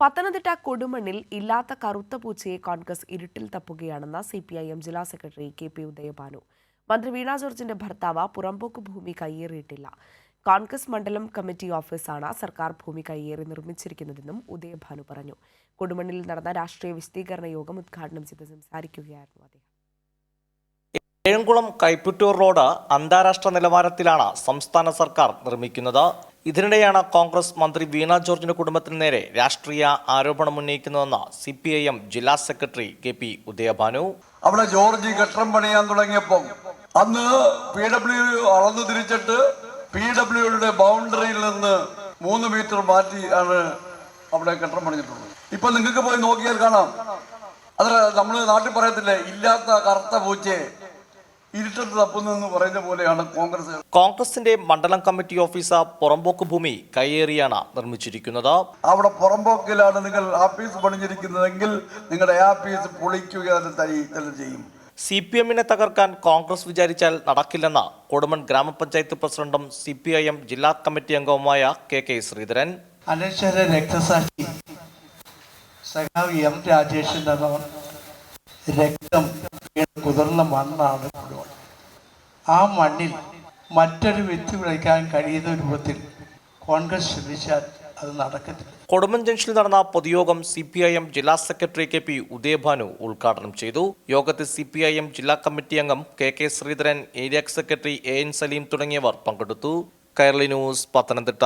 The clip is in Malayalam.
പത്തനംതിട്ട കൊടുമണ്ണിൽ ഇല്ലാത്ത കറുത്ത പൂച്ചയെ കോൺഗ്രസ് ഇരുട്ടിൽ തപ്പുകയാണെന്ന സി പി ഐ എം ജില്ലാ സെക്രട്ടറി കെ പി ഉദയഭാനു. മന്ത്രി വീണ ജോർജിന്റെ ഭർത്താവ് പുറമ്പോക്ക് ഭൂമി കയ്യേറിയിട്ടില്ല. കോൺഗ്രസ് മണ്ഡലം കമ്മിറ്റി ഓഫീസാണ് സർക്കാർ ഭൂമി കയ്യേറി നിർമ്മിച്ചിരിക്കുന്നതെന്നും ഉദയഭാനു പറഞ്ഞു. കൊടുമണ്ണിൽ നടന്ന രാഷ്ട്രീയ വിശദീകരണ യോഗം ഉദ്ഘാടനം ചെയ്ത് സംസാരിക്കുകയായിരുന്നു അദ്ദേഹം. ഏഴംകുളം കൈപ്പുറ്റൂർ റോഡ് അന്താരാഷ്ട്ര നിലവാരത്തിലാണ് സംസ്ഥാന സർക്കാർ നിർമ്മിക്കുന്നത്. ഇതിനിടെയാണ് കോൺഗ്രസ് മന്ത്രി വീണ ജോർജിന്റെ കുടുംബത്തിന് നേരെ രാഷ്ട്രീയ ആരോപണം ഉന്നയിക്കുന്നതെന്ന് സി പി ഐ എം ജില്ലാ സെക്രട്ടറി കെ പി ഉദയഭാനു. അവിടെ ജോർജ് കെട്ടിടം പണിയാൻ തുടങ്ങിയപ്പം അന്ന് പി ഡബ്ല്യു അളന്നു തിരിച്ചിട്ട് പി ഡബ്ല്യുയുടെ ബൗണ്ടറിയിൽ നിന്ന് മൂന്ന് മീറ്റർ മാറ്റി ആണ് അവിടെ കെട്ടിടം പണിഞ്ഞിട്ടുള്ളത്. ഇപ്പൊ നിങ്ങൾക്ക് പോയി നോക്കിയാൽ കാണാം. അതെ നമ്മൾ നാട്ടിൽ പറയത്തില്ലേ ഇല്ലാത്ത കറുത്ത പൂച്ചയെ ഇരുട്ടത്ത് തപ്പുന്നു പറയുന്ന പോലെയാണ് കോൺഗ്രസ്. കോൺഗ്രസിന്റെ മണ്ഡലം കമ്മിറ്റി ഓഫീസ് പുറമ്പോക്ക് ഭൂമി കയ്യേറിയാണ് നിർമ്മിച്ചിരിക്കുന്നത്. അവിടെ പുറമ്പോക്കിലാണ് നിങ്ങൾ ആഫീസ് പണിഞ്ഞിരിക്കുന്നതെങ്കിൽ നിങ്ങളുടെ ആഫീസ് പൊളിക്കുക തന്നെ ചെയ്യും സി പി എമ്മിനെ തകർക്കാൻ കോൺഗ്രസ് വിചാരിച്ചാൽ നടക്കില്ലെന്ന് കൊടുമൺ ഗ്രാമപഞ്ചായത്ത് പ്രസിഡന്റും സി പി ഐ എം ജില്ലാ കമ്മിറ്റി അംഗവുമായ കെ കെ ശ്രീധരൻ. അനശ്വര രക്തസാക്ഷി സഖാവ് എം രാജേഷിന്റെ രക്തം കുതിർന്ന മണ്ണാണ്. ആ മണ്ണിൽ മറ്റൊരു വിത്ത് വിളയ്ക്കാൻ കഴിയുന്ന രൂപത്തിൽ കോൺഗ്രസ് ശ്രമിച്ചാൽ അത് നടക്കത്തില്ല. കൊടുമൻ ജംഗ്ഷനിൽ നടന്ന പൊതുയോഗം സി പി ഐ എം ജില്ലാ സെക്രട്ടറി കെ പി ഉദയഭാനു ഉദ്ഘാടനം ചെയ്തു. യോഗത്തിൽ സി പി ഐ എം ജില്ലാ കമ്മിറ്റി അംഗം K K Sreedharan area secretary A N Saleem തുടങ്ങിയവർ പങ്കെടുത്തു. കൈരളി ന്യൂസ് പത്തനംതിട്ട.